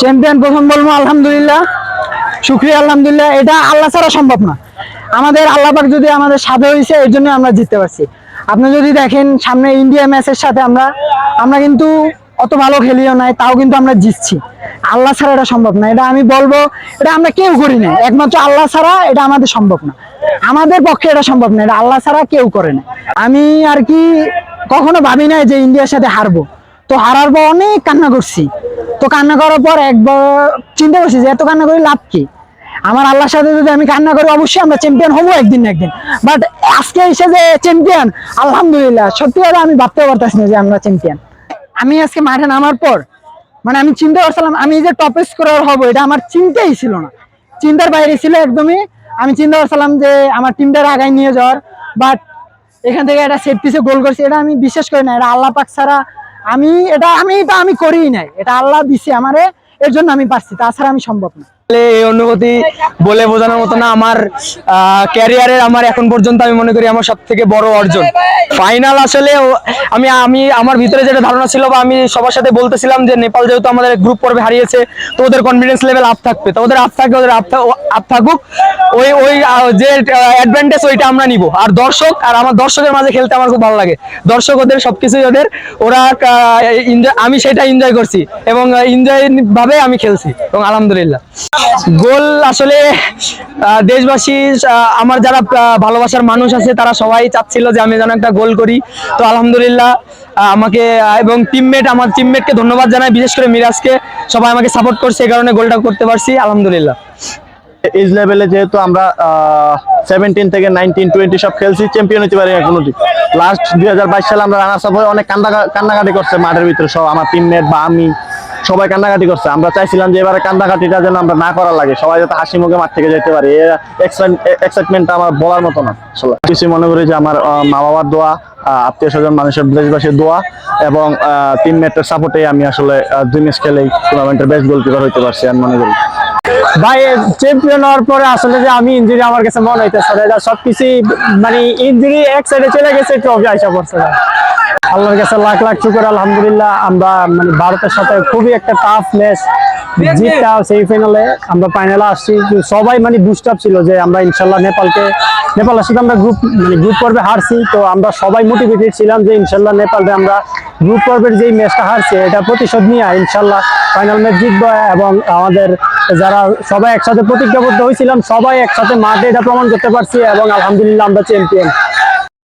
Champion প্রথম বলব, আলহামদুলিল্লাহ। শুক্রিয়া, আলহামদুলিল্লাহ। এটা আল্লাহ ছাড়া সম্ভব না। আমাদের আল্লাহ পাক যদি আমাদের সাথে হয়েছে এর জন্য আমরা জিততে পারছি। আপনি যদি দেখেন, সামনে ইন্ডিয়া ম্যাচের সাথে আমরা আমরা কিন্তু অত ভালো খেলিও নাই, তাও কিন্তু আমরা জিতছি। আল্লাহ ছাড়া এটা সম্ভব না। এটা আমি বলব, এটা আমরা কেউ করি না একমাত্র আল্লাহ ছাড়া এটা আমাদের সম্ভব না। আমাদের পক্ষে এটা সম্ভব না। এটা আল্লাহ ছাড়া কেউ করে না আমি আর কি কখনো ভাবি নাই যে ইন্ডিয়ার সাথে হারবো। তো হারার পর অনেক কান্না করছি। তো কান্না করার পর একবার চিন্তা করছি যে এত কান্না করে লাভ কি? আমার আল্লাহর সাথে যদি আমি কান্না করি, অবশ্যই আমরা চ্যাম্পিয়ন হব একদিন না একদিন। বাট আজকে এসে যে চ্যাম্পিয়ন আলহামদুলিল্লাহ, সত্যি কথা আমি ভাবতে পারতেছি না যে আমরা চ্যাম্পিয়ন আমি আজকে মাঠে নামার পর মানে আমি চিন্তা করছিলাম আমি যে টপ স্কোরার হব, এটা আমার চিন্তাই ছিল না। চিন্তার বাইরে ছিল একদমই। আমি চিন্তা করছিলাম যে আমার টিমটার আগায় নিয়ে যাওয়ার বাট এখান থেকে একটা সেট পিসে গোল করছি, এটা আমি বিশ্বাস করি না। এটা আল্লাহ পাক ছাড়া আমি এটা আমি এটা আমি করি নাই। এটা আল্লাহ দিছে আমারে, এর জন্য আমি পারছি, তাছাড়া আমি সম্ভব না। অনুভূতি বলে বোঝানোর মতো না, আমার ক্যারিয়ারের আমার এখন পর্যন্ত আমি মনে করি আমার সব থেকে বড় অর্জন। ফাইনাল আসলে আমি আমি, আমার ভিতরে যেটা ধারণা ছিল বা আমি সবার সাথে বলতেছিলাম যে নেপাল যেহেতু আমাদের গ্রুপ পর্বে হারিয়েছে, তো ওদের কনফিডেন্স লেভেল আপ থাকবে। তো ওদের আপ থাকবে ওদের আপ আপ থাকুক, ওই ওই যে অ্যাডভান্টেজ ওইটা আমরা নিব। আর দর্শক, আর আমার দর্শকের মাঝে খেলতে আমার খুব ভালো লাগে। দর্শক ওদের সবকিছুই ওদের, ওরা আমি সেটা এনজয় করছি এবং এনজয় ভাবে আমি খেলছি এবং আলহামদুলিল্লাহ। গোল আসলে দেশবাসী আমার যারা ভালোবাসার মানুষ আছে, তারা সবাই চাচ্ছিল যে আমি যেন একটা গোল করি। তো আলহামদুলিল্লাহ আমাকে এবং টিমমেট আমার টিমমেটকে ধন্যবাদ জানাই, বিশেষ করে মিরাজকে। সবাই আমাকে সাপোর্ট করছে, এই কারণে গোলটা করতে পারছি, আলহামদুলিল্লাহ। এজ লেভেলে যেহেতু আমরা সেভেন্টিন থেকে নাইনটিন টোয়েন্টি সব খেলছি চ্যাম্পিয়ন হতে পারি না কোনো লাস্ট দুই হাজার বাইশ সালে আমরা রানার্স আপ হয়ে অনেক কান্দা কান্নাকাটি করছে মাঠের ভিতরে সব, আমার টিমমেট বা আমি, সবাই কান্নাকাটি করছে। আমরা চাইছিলাম যে এবারে কান্নাকাটিটা যেন আমরা না করা লাগে, সবাই যাতে হাসি মুখে মাঠ থেকে যেতে পারি। এক্সাইটমেন্টটা আমার বলার মতো না, আসলে। কিছু মনে করি যে আমার মা বাবার দোয়া আত্মীয় স্বজন, মানুষের দেশবাসীর দোয়া এবং টিমমেটের সাপোর্টে আমি আসলে দুই ম্যাচ খেলেই টুর্নামেন্টের বেস্ট গোলকিপার হতে পারছি আমি মনে করি। ভাই চ্যাম্পিয়ন হওয়ার পরে আসলে যে আমি ইঞ্জুরি আমার কাছে মনে হইতেছে সবকিছু মানে ইঞ্জুরি এক সাইডে চলে গেছে ট্রফি আইসা পড়ছে। আল্লাহর কাছে লাখ লাখ শুকর, আলহামদুলিল্লাহ। আমরা মানে ভারতের সাথে খুবই একটা টাফ ম্যাচ জিতটা সেই ফাইনালে আমরা ফাইনালে আসছি। সবাই মানে বুস্ট ছিল যে আমরা ইনশাল্লাহ নেপালকে, নেপালের সাথে আমরা গ্রুপ মানে গ্রুপ পর্বে হারছি। তো আমরা সবাই মোটিভেটেড ছিলাম যে ইনশাল্লাহ নেপালকে আমরা গ্রুপ পর্বের যেই ম্যাচটা হারছি, এটা প্রতিশোধ নিয়ে ইনশাল্লাহ ফাইনাল ম্যাচ জিতবো এবং আমাদের যারা সবাই একসাথে প্রতিজ্ঞাবদ্ধ হয়েছিলাম, সবাই একসাথে মাঠে এটা প্রমাণ করতে পারছি এবং আলহামদুলিল্লাহ আমরা চ্যাম্পিয়ন